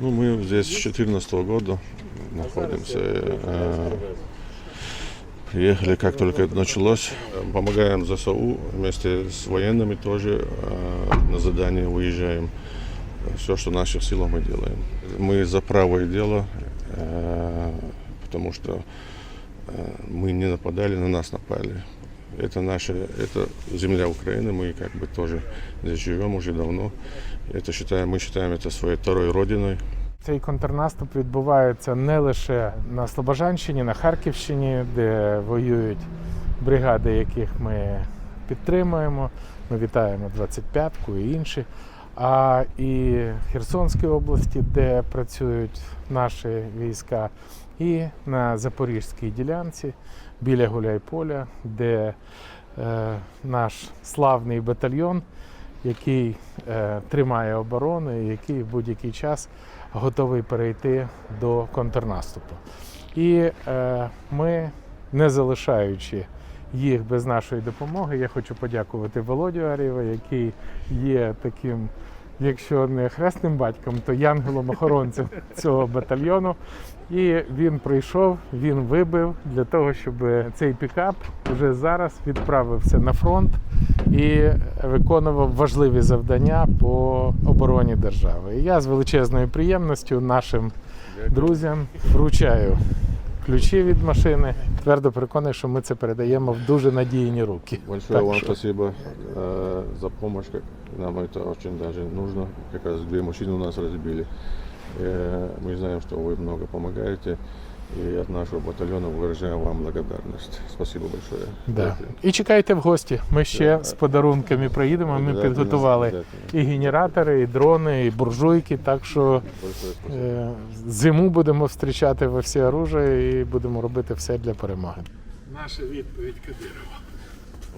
Ну, мы здесь с 2014 года находимся. Приехали, как только это началось. Помогаем ЗСУ вместе с военными тоже на задание выезжаем. Все, что в наших силах, мы делаем. Мы за правое дело, потому что мы не нападали, на нас напали. Это наша, это земля Украины, мы как бы тоже здесь живем уже давно. Это считаем, мы считаем это своей второй родиной. Цей контрнаступ відбувається не лише на Слобожанщині, на Харківщині, де воюють бригади, яких ми підтримуємо. Ми вітаємо 25-ку і інші. А і в Херсонській області, де працюють наші війська, і на Запорізькій ділянці біля Гуляйполя, де е, наш славний батальйон, який е, тримає оборону, і який в будь-який час готовий перейти до контрнаступу. І е, ми, не залишаючи їх без нашої допомоги, я хочу подякувати Володю Арєва, який є таким, якщо не хресним батьком, то янгелом-охоронцем цього батальйону. І він прийшов, він вибив для того, щоб цей пікап вже зараз відправився на фронт і виконував важливі завдання по обороні держави. І я з величезною приємністю нашим друзям вручаю ключі від машини. Твердо переконаний, що ми це передаємо в дуже надійні руки. Большое Так вам что- спасибо э, за помощь. как- Нам это очень даже нужно. Как раз две машины у нас разбили. Э, мы знаем, что вы много помогаете. И от нашего батальона выражаем вам благодарность. Спасибо большое. Да. І чекайте в гості. Ми ще Да. з подарунками приїдемо. Ми Обязательно, підготували обязательно. і генератори, і дрони, і буржуйки. Так що Большое спасибо. е, зиму будемо зустрічати во всі оружия і будемо робити все для перемоги. Наша відповідь Кадирова.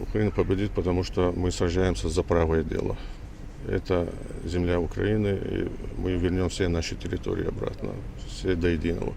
Украина победит, потому что мы сражаемся за правое дело. Это земля Украины, и мы вернем все наши территории обратно, все до единого.